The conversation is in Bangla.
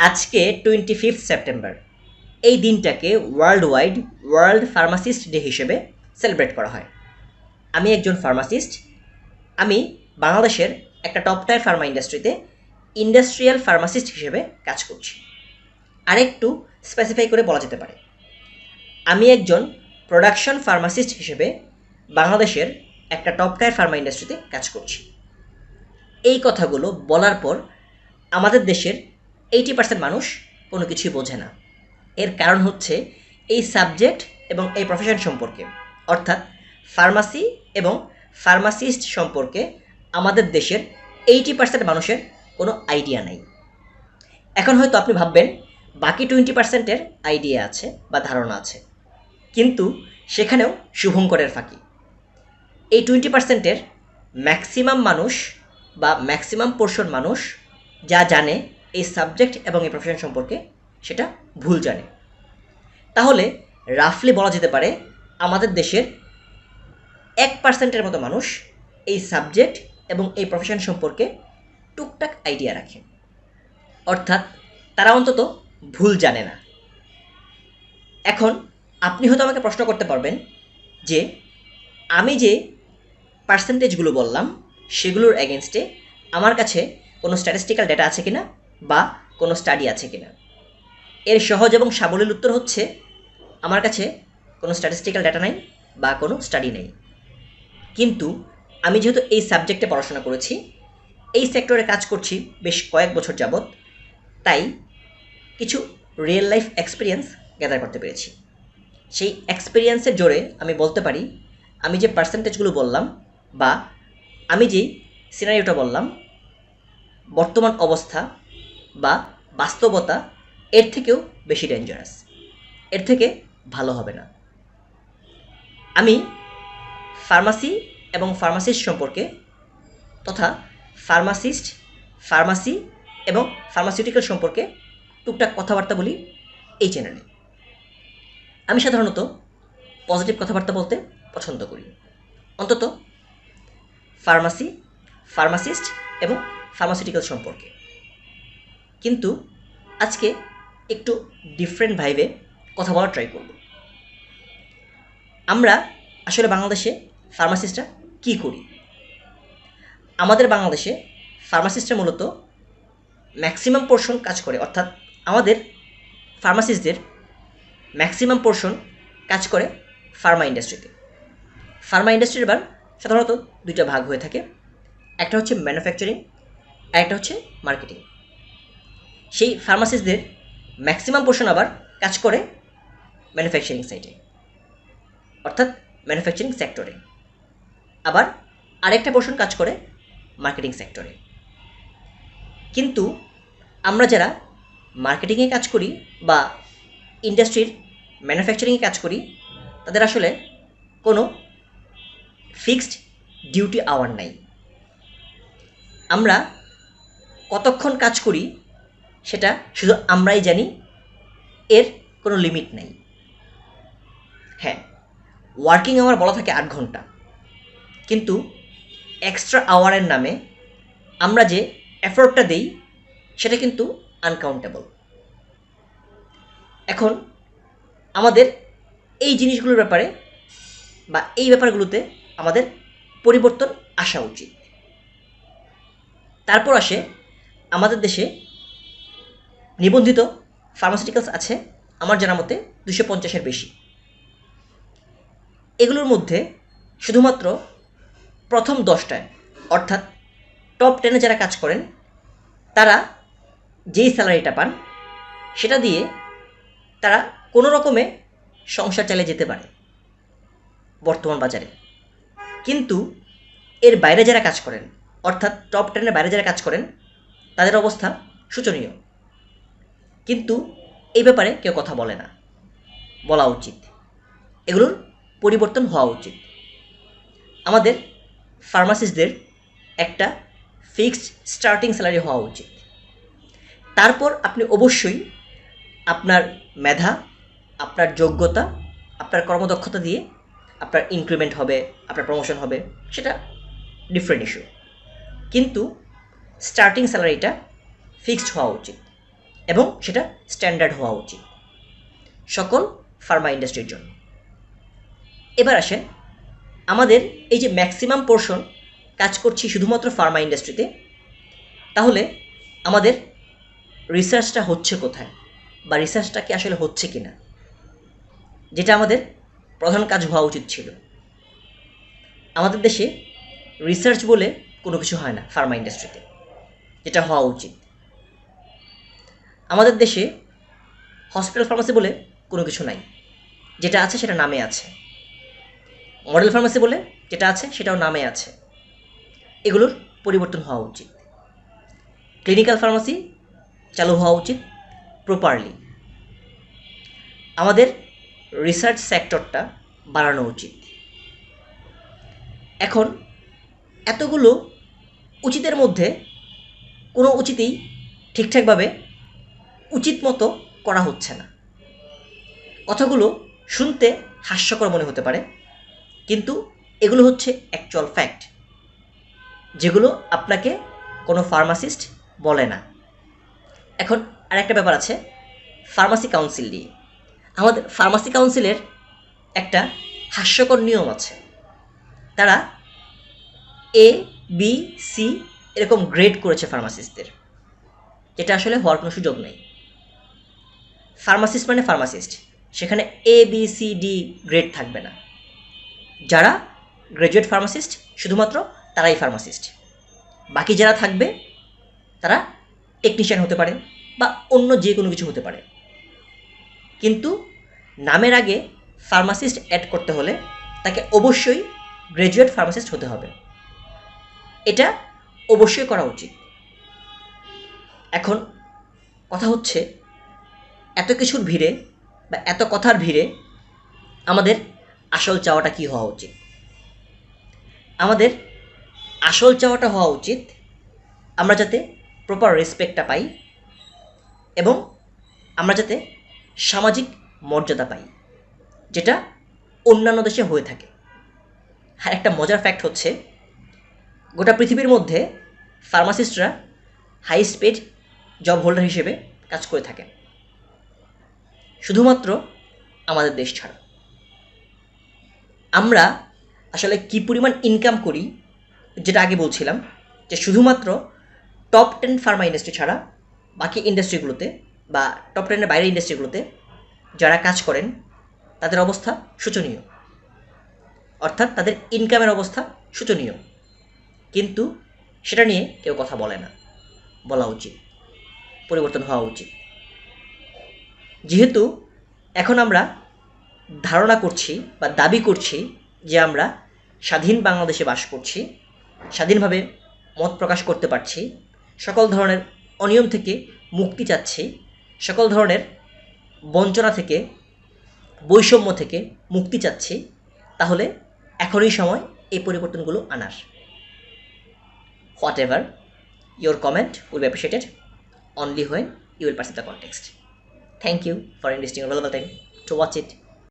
আজকে টোয়েন্টি ফিফথ সেপ্টেম্বর এই দিনটাকে world wide world pharmacist day হিসেবে সেলিব্রেট করা হয়। আমি একজন ফার্মাসিস্ট আমি বাংলাদেশের একটা টপ টায়ার ফার্মা ইন্ডাস্ট্রিতে ইন্ডাস্ট্রিয়াল ফার্মাসিস্ট হিসেবে কাজ করছি। আরেকটু স্পেসিফাই করে বলা যেতে পারে। আমি একজন প্রোডাকশন ফার্মাসিস্ট হিসেবে বাংলাদেশের একটা টপ টায়ার ফার্মা ইন্ডাস্ট্রিতে কাজ করছি। এই কথাগুলো বলার পর আমাদের দেশের এইটি পার্সেন্ট মানুষ কোনো কিছুই বোঝে না। এর কারণ হচ্ছে এই সাবজেক্ট এবং এই প্রফেশন সম্পর্কে। অর্থাৎ ফার্মাসি এবং ফার্মাসিস্ট সম্পর্কে আমাদের দেশের এইটি পার্সেন্ট মানুষের কোনো আইডিয়া নাই। এখন হয়তো আপনি ভাববেন, বাকি টোয়েন্টি পার্সেন্টের আইডিয়া আছে বা ধারণা আছে। কিন্তু সেখানেও শুভঙ্করের ফাঁকি। এই টোয়েন্টি পার্সেন্টের ম্যাক্সিমাম মানুষ বা ম্যাক্সিমাম পোর্শন মানুষ যা জানে এই সাবজেক্ট এবং এই প্রফেশন সম্পর্কে সেটা ভুল জানে। তাহলে রাফলি বলা যেতে পারে আমাদের দেশের এক পার্সেন্টের মতো মানুষ এই সাবজেক্ট এবং এই প্রফেশন সম্পর্কে টুকটাক আইডিয়া রাখে। অর্থাৎ তারা অন্তত ভুল জানে না। এখন আপনি হয়তো আমাকে প্রশ্ন করতে পারবেন যে, আমি যে পার্সেন্টেজগুলো বললাম, সেগুলোর এগেনস্টে আমার কাছে কোনো স্ট্যাটিস্টিক্যাল ডেটা আছে কিনা? বা কোনো স্টাডি আছে কিনা। এর সহজ এবং সাবলীল উত্তর হচ্ছে, আমার কাছে কোনো স্ট্যাটিস্টিক্যাল ডাটা নাই বা কোনো স্টাডি নেই। কিন্তু আমি যেহেতু এই সাবজেক্টে পড়াশোনা করেছি, এই সেক্টরে কাজ করছি বেশ কয়েক বছর যাবৎ, তাই কিছু রিয়েল লাইফ এক্সপিরিয়েন্স গ্যাদার করতে পেরেছি। সেই এক্সপিরিয়েন্সের জোরে আমি বলতে পারি, আমি যে পার্সেন্টেজগুলো বললাম বা আমি যেই সিনারিওটা বললাম, বর্তমান অবস্থা বা বাস্তবতা এর থেকেও বেশি ডেঞ্জারাস এর থেকে ভালো হবে না। আমি ফার্মাসি এবং ফার্মাসিস্ট সম্পর্কে তথা ফার্মাসিস্ট ফার্মাসি এবং ফার্মাসিউটিক্যাল সম্পর্কে টুকটাক কথাবার্তা বলি এই চ্যানেলে আমি সাধারণত পজিটিভ কথাবার্তা বলতে পছন্দ করি। অন্তত ফার্মাসি ফার্মাসিস্ট এবং ফার্মাসিউটিক্যাল সম্পর্কে। কিন্তু আজকে একটু ডিফারেন্ট ভাইবে কথা বলার ট্রাই করব। আমরা আসলে বাংলাদেশে ফার্মাসিস্টরা কী করি? আমাদের বাংলাদেশে ফার্মাসিস্টরা মূলত ম্যাক্সিমাম পোর্শন কাজ করে, অর্থাৎ আমাদের ফার্মাসিস্টদের ম্যাক্সিমাম পোর্শন কাজ করে ফার্মা ইন্ডাস্ট্রিতে ফার্মা ইন্ডাস্ট্রির এবার সাধারণত দুইটা ভাগ হয়ে থাকে, একটা হচ্ছে ম্যানুফ্যাকচারিং আর একটা হচ্ছে মার্কেটিং সেই ফার্মাসিস্টদের ম্যাক্সিমাম পোর্শন আবার কাজ করে ম্যানুফ্যাকচারিং সাইটে অর্থাৎ ম্যানুফ্যাকচারিং সেক্টরে আবার আরেকটা পোর্শন কাজ করে মার্কেটিং সেক্টরে কিন্তু আমরা যারা মার্কেটিংয়ে কাজ করি বা ইন্ডাস্ট্রির ম্যানুফ্যাকচারিংয়ে কাজ করি, তাদের আসলে কোনো ফিক্সড ডিউটি আওয়ার নাই। আমরা কতক্ষণ কাজ করি সেটা শুধু আমরাই জানি, এর কোনো লিমিট নেই। হ্যাঁ ওয়ার্কিং আওয়ার বলা থাকে আট ঘণ্টা। কিন্তু এক্সট্রা আওয়ারের নামে আমরা যে এফোর্টটা দিই, সেটা কিন্তু আনকাউন্টেবল এখন আমাদের এই জিনিসগুলোর ব্যাপারে বা এই ব্যাপারগুলোতে আমাদের পরিবর্তন আসা উচিত। তারপর আসে আমাদের দেশে নিবন্ধিত ফার্মাসিউটিক্যালস আছে, আমার জানা মতে দুশো পঞ্চাশের বেশি। এগুলোর মধ্যে শুধুমাত্র প্রথম দশটায়, অর্থাৎ টপ টেনে যারা কাজ করেন, তারা যেই স্যালারিটা পান, সেটা দিয়ে তারা কোনো রকমে সংসার চালিয়ে যেতে পারে বর্তমান বাজারে। কিন্তু এর বাইরে যারা কাজ করেন, অর্থাৎ টপ টেনের বাইরে যারা কাজ করেন, তাদের অবস্থা শোচনীয়। কিন্তু এই ব্যাপারে কেউ কথা বলে না। বলা উচিত। এগুলোর পরিবর্তন হওয়া উচিত। আমাদের ফার্মাসিস্টদের একটা ফিক্সড স্টার্টিং স্যালারি হওয়া উচিত। তারপর আপনি অবশ্যই আপনার মেধা, আপনার যোগ্যতা, আপনার কর্মদক্ষতা দিয়ে আপনার ইনক্রিমেন্ট হবে, আপনার প্রমোশন হবে, সেটা ডিফারেন্ট ইস্যু কিন্তু স্টার্টিং স্যালারিটা ফিক্সড হওয়া উচিত। এবং সেটা স্ট্যান্ডার্ড হওয়া উচিত। সকল ফার্মা ইন্ডাস্ট্রির জন্য। এবার আসেন, আমাদের এই যে ম্যাক্সিমাম পোর্শন কাজ করছি শুধুমাত্র ফার্মা ইন্ডাস্ট্রিতে তাহলে আমাদের রিসার্চটা হচ্ছে কোথায়? বা রিসার্চটা কি আসলে হচ্ছে কি না যেটা আমাদের প্রধান কাজ হওয়া উচিত ছিল। আমাদের দেশে রিসার্চ বলে কোনো কিছু হয় না ফার্মা ইন্ডাস্ট্রিতে যেটা হওয়া উচিত। আমাদের দেশে হসপিটাল ফার্মাসি বলে কোনো কিছু নাই। যেটা আছে সেটা নামে আছে। মডেল ফার্মাসি বলে যেটা আছে সেটাও নামে আছে। এগুলোর পরিবর্তন হওয়া উচিত। ক্লিনিক্যাল ফার্মাসি চালু হওয়া উচিত প্রপারলি আমাদের রিসার্চ সেক্টরটা বাড়ানো উচিত। এখন এতগুলো উচিতের মধ্যে কোনো উচিতই ঠিকঠাকভাবে উচিত মতো করা হচ্ছে না। কথাগুলো শুনতে হাস্যকর মনে হতে পারে, কিন্তু এগুলো হচ্ছে অ্যাকচুয়াল ফ্যাক্ট যেগুলো আপনাকে কোনো ফার্মাসিস্ট বলে না। এখন আরেকটা ব্যাপার আছে ফার্মাসি কাউন্সিল নিয়ে। আমাদের ফার্মাসি কাউন্সিলের একটা হাস্যকর নিয়ম আছে। তারা এ বি সি এরকম গ্রেড করেছে ফার্মাসিস্টদের যেটা আসলে হওয়ার কোনো সুযোগ নেই। ফার্মাসিস্ট মানে ফার্মাসিস্ট। সেখানে A B C D grade থাকবে না। যারা গ্র্যাজুয়েট ফার্মাসিস্ট শুধুমাত্র তারাই ফার্মাসিস্ট বাকি যারা থাকবে, তারা টেকনিশিয়ান হতে পারে বা অন্য যে কোনো কিছু হতে পারে। কিন্তু নামের আগে ফার্মাসিস্ট অ্যাড করতে হলে তাকে অবশ্যই গ্র্যাজুয়েট ফার্মাসিস্ট হতে হবে। এটা অবশ্যই করা উচিত। এখন কথা হচ্ছে এত কিছুর ভিড়ে বা এত কথার ভিড়ে আমাদের আসল চাওয়াটা কি হওয়া উচিত? আমাদের আসল চাওয়াটা হওয়া উচিত আমরা যাতে প্রপার রেসপেক্টটা পাই এবং আমরা যাতে সামাজিক মর্যাদা পাই, যেটা অন্যান্য দেশে হয়ে থাকে। আর একটা মজার ফ্যাক্ট হচ্ছে, গোটা পৃথিবীর মধ্যে ফার্মাসিস্টরা হাইস্ট পেড জব হোল্ডার হিসেবে কাজ করে থাকেন। শুধুমাত্র আমাদের দেশ ছাড়া। আমরা আসলে কি পরিমাণ ইনকাম করি, যেটা আগে বলছিলাম, যে শুধুমাত্র টপ টেন ফার্মা ইন্ডাস্ট্রি ছাড়া বাকি ইন্ডাস্ট্রিগুলোতে বা টপ টেনের বাইরের ইন্ডাস্ট্রিগুলোতে যারা কাজ করেন, তাদের অবস্থা শোচনীয়। অর্থাৎ তাদের ইনকামের অবস্থা শোচনীয়। কিন্তু সেটা নিয়ে কেউ কথা বলে না। বলা উচিত। পরিবর্তন হওয়া উচিত। যেহেতু এখন আমরা ধারণা করছি বা দাবি করছি যে আমরা স্বাধীন বাংলাদেশে বাস করছি, স্বাধীনভাবে মত প্রকাশ করতে পারছি, সকল ধরনের অনিয়ম থেকে মুক্তি চাচ্ছি, সকল ধরনের বঞ্চনা থেকে, বৈষম্য থেকে মুক্তি চাচ্ছি, তাহলে এখনই সময় এই পরিবর্তনগুলো আনার। Whatever your comment will appreciated only when you will perceive the context. Thank you for investing your valuable time to watch it